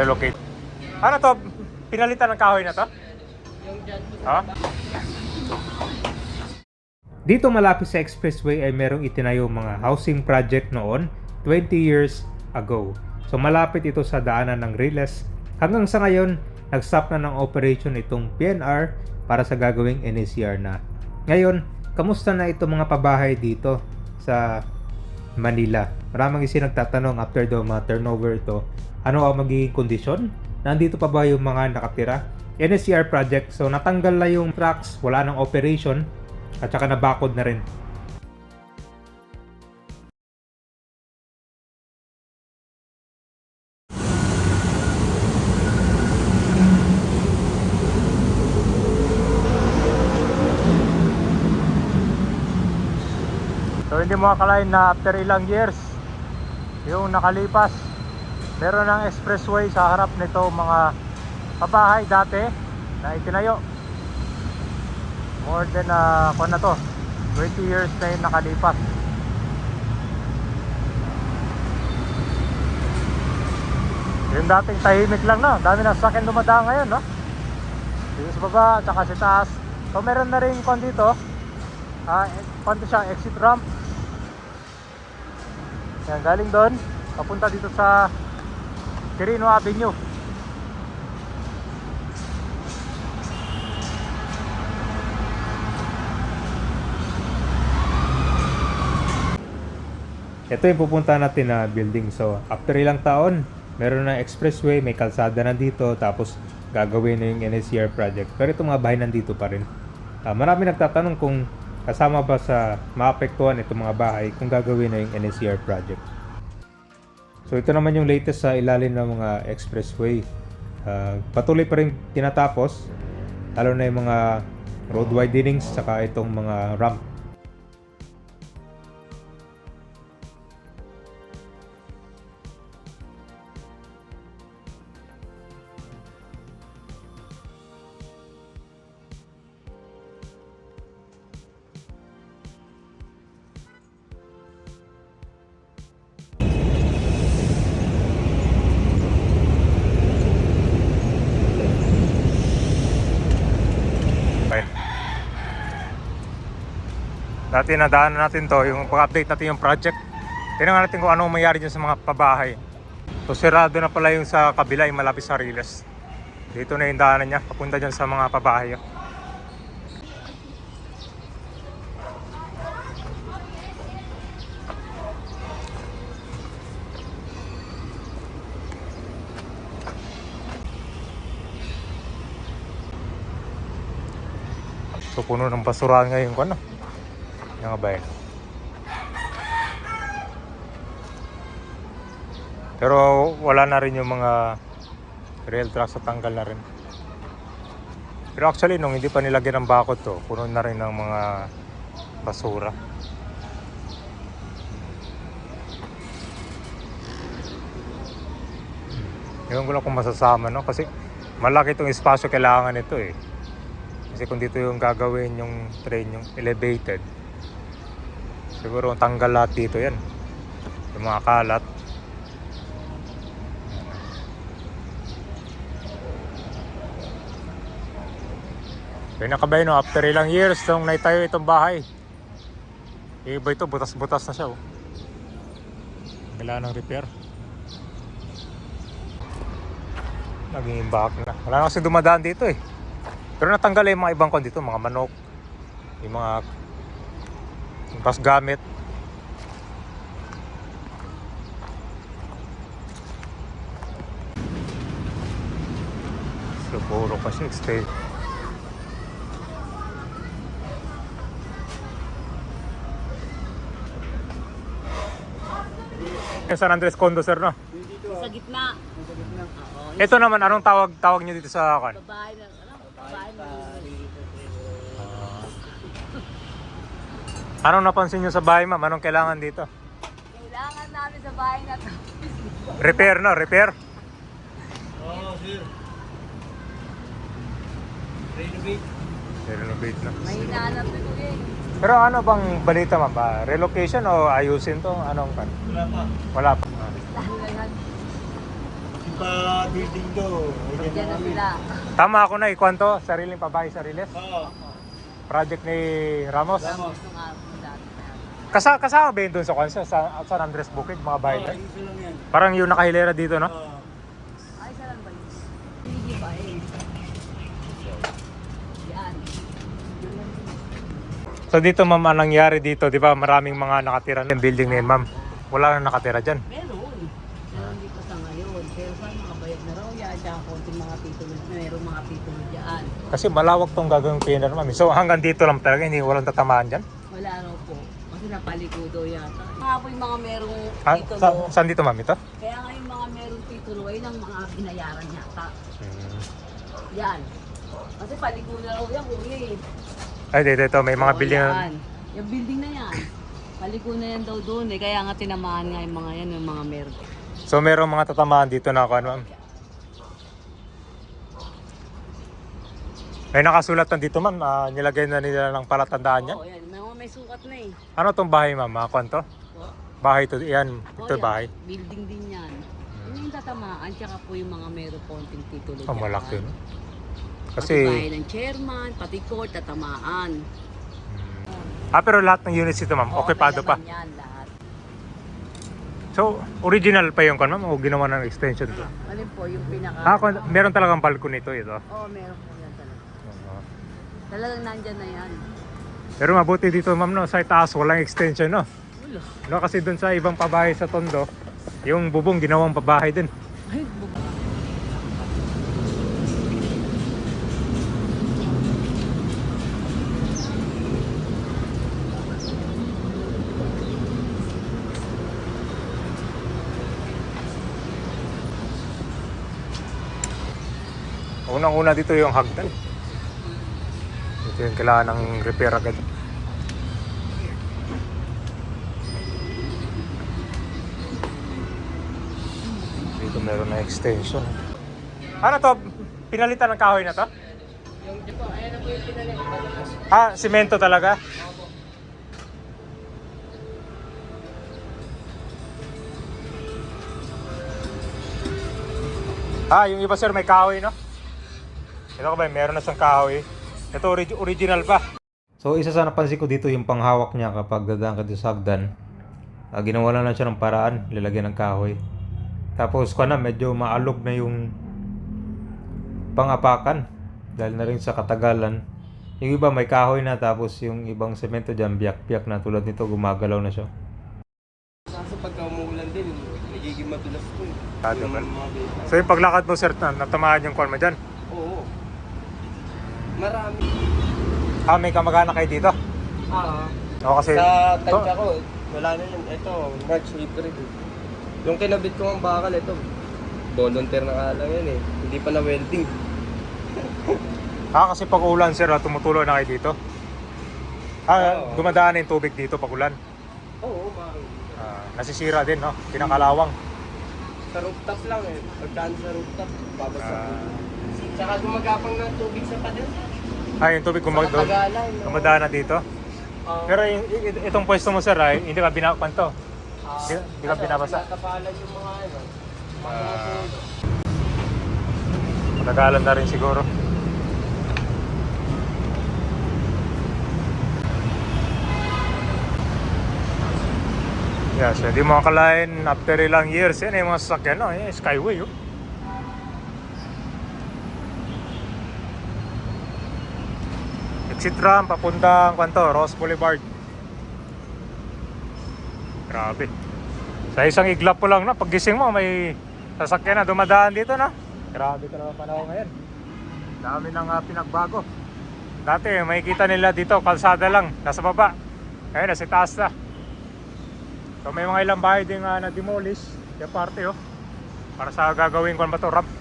relocate. Ano to? Pinalitan ng kahoy na to? Ha? Dito malapit sa expressway ay merong itinayo mga housing project noon 20 years ago. So malapit ito sa daanan ng Riles. Hanggang sa ngayon, nag-stop na ng operation itong PNR para sa gagawing NACR na. Ngayon, kamusta na itong mga pabahay dito sa Manila? Maraming isi nagtatanong after the mga turnover ito, ano ang magiging kondisyon? Nandito pa ba yung mga nakatira? NSCR project, so natanggal na yung trucks, wala nang operation, at saka nabakod na rin. So hindi mo akalain na after ilang years yung nakalipas. Meron ng expressway sa harap nito mga pabahay dati na itinayo. More than uh, kung na to 20 years na yung nakalipas. Yung dating tahimik lang no? Dami na sasakyan dumadaan ngayon no? Dito sa baba tsaka sa taas. So meron na rin kon dito. Ah, uh, siya exit ramp yan galing doon papunta dito sa Quirino Avenue Ito yung pupunta natin na building. So, after ilang taon, meron na expressway, may kalsada na dito, tapos gagawin na yung NSCR project. Pero itong mga bahay nandito pa rin. Ah, marami nagtatanong kung kasama ba sa maapektuhan itong mga bahay kung gagawin na yung NSCR project. So, ito naman yung latest sa ilalim ng mga expressway. Ah, patuloy pa rin tinatapos, lalo na yung mga road widenings, saka itong mga ramp Dati nadaanan natin to, yung pag-update natin yung project. Tingnan natin kung anong mayari dyan sa mga pabahay. So sirado na pala yung sa kabila, yung malapit sa Riles. Dito na yung daanan niya, papunta dyan sa mga pabahay. So puno ng basurahan ngayon ko ano. Nga ba? Pero wala na rin yung mga rail tracks sa tanggal na rin. Pero actually nung hindi pa nilagyan ng bakod to, puno na rin ng mga basura. Ewan ko lang kung masasama no kasi malaki itong espasyo kailangan nito eh. Kasi kung dito yung gagawin yung train, yung elevated, siguro tanggal lahat dito yan. Yung mga kalat. Kaya nakabay no, after ilang years nung naitayo itong bahay. Iba ito, butas-butas na siya. Oh. Kailangan ng repair. Naging back na. Wala na kasi dumadaan dito eh. Pero natanggal yung mga ibang kon dito, mga manok, yung mga bus gamit. So, puro kasi stay. Yung San Andres Condo, sir, no? Sa gitna. Oo. Ito naman, anong tawag tawag nyo dito sa kan? Babae na, ano? Babae na. Anong napansin nyo sa bahay, ma'am? Anong kailangan dito? Kailangan namin sa bahay na to. Repair, no? Repair? Oo, sir. Renovate. Renovate na. May hinahanap na ko eh. Pero ano bang balita, ma'am? Ba, relocation o ayusin to? Anong kan? Wala pa. Wala pa. Yan. pa-building to. Diyan na sila. Tama ako na, ikwanto, sariling pabahay, sariles. Oo. Project ni Ramos. Ramos. Gusto nga po dati na yan. Kasa kasama ba yun doon sa Kwanza, sa San Andres Bukid, mga bahay? Oo, isa lang yan. Parang yung nakahilera dito, no? Oo. Ay, saan ba yun? Hindi ba eh. Yan. So dito ma'am, anong nangyari dito, di ba maraming mga nakatira ng building na yun ma'am. Wala na nakatira dyan. Meron. Meron dito sa ngayon. Pero sa mga bayad na raw yan, tsaka konting mga titulo, meron mga titulo dyan. Kasi malawak tong gagawing pinar ma'am. So hanggang dito lang talaga, hindi walang tatamaan dyan. Kasi napaligudo yata. Mga po yung mga merong titulo. sa, saan dito ma'am ito? Kaya nga yung mga merong titulo ay ng mga binayaran yata. Hmm. Yan. Kasi paligo na raw yan, kuya eh. Ay, dito, dito, may mga Oo, building yan. Yung building na yan. Paligo na yan daw doon eh. Kaya nga tinamaan nga yung mga yan, yung mga meron. So merong mga tatamaan dito na kuan ma'am. May nakasulat na dito ma'am, ah, nilagay na nila ng palatandaan yan. Oo, yan. May sukat na eh. Ano tong bahay ma'am? Mga kuan to? Oo. Bahay to, yan, Oo, ito yan. bahay. Building din yan. Yun yung tatamaan, tsaka po yung mga meron konting titulo Ang dyan. malaki no? Pati bahay Kasi, ng chairman, pati court, tatamaan. ah pero lahat ng units ito ma'am, okupado pa. Yan, lahat. So, original pa yung kuan ma'am o ginawa ng extension to? Alin po yung pinaka... Ah, kun- meron talagang balcony ito ito. Oo, meron po yan talaga. Talagang nandyan na yan. Pero mabuti dito ma'am no, sa itaas walang extension no. Wala. No kasi doon sa ibang pabahay sa Tondo, yung bubong ginawang pabahay din. Ay, bug- Unang-una dito yung hagdan. Yung kailangan ng repair agad. Dito meron na extension. Ano to? Pinalitan ng kahoy na to? Ah, simento talaga? Ah, yung iba sir may kahoy no? Ito ka ba, meron na siyang kahoy. Ito orig- original pa. So isa sa napansin ko dito yung panghawak niya kapag dadaan ka dito sa hagdan. Ah, ginawa na lang siya ng paraan, lalagyan ng kahoy. Tapos ko na medyo maalog na yung pangapakan dahil na rin sa katagalan. Yung iba may kahoy na tapos yung ibang semento dyan biyak-biyak na tulad nito gumagalaw na siya. Kaso pagka umuulan din, nagiging madulas to eh. Ah, Yung naman. mga beta. So yung paglakad mo sir, na, natamaan yung kwan mo dyan. Oo. Marami. Ah, may kamag-anak kayo dito? Ah. Oo kasi... Sa tansya ko, wala na yun. Ito, March, April. Yung kinabit ko ang bakal, ito. Volunteer na nga lang yan eh. Hindi pa na welding. Ah, kasi pag ulan sir, ah, tumutulo na kayo dito. Ah, Oo. dumadaan na yung tubig dito pag ulan. Oo, bakal. Ah, nasisira din, no? Pinakalawang. Sa rooftop lang eh. Pagdaan sa rooftop, babasa. Ah. Tsaka gumagapang ng tubig sa pader. Ah, yung tubig Sa gumag katagalan. no? dumadaan na dito. Ah, Pero yung, i- itong pwesto mo sir, ay, hindi ka binakuan to. ah, di- di ka ano, binabasa? tinatapalan yung mga ano. Mga Ah. puno. Matagalan na rin siguro. Yeah, so hindi mo akalain after ilang years, yan yung mga sasakyan, no? Eh, Skyway, oh. Exit ramp, papuntang, kwanto, Ross Boulevard. Grabe. Sa isang iglap po lang, no? Paggising mo, may sasakyan na dumadaan dito, no? Grabe naman panahon ngayon. Dami nang ah, pinagbago. Dati, makikita nila dito, kalsada lang, nasa baba. Ngayon, nasa taas na. So may mga ilang bahay din uh, na-demolish. Yung parte, oh. Para sa gagawin ko ba to, ramp.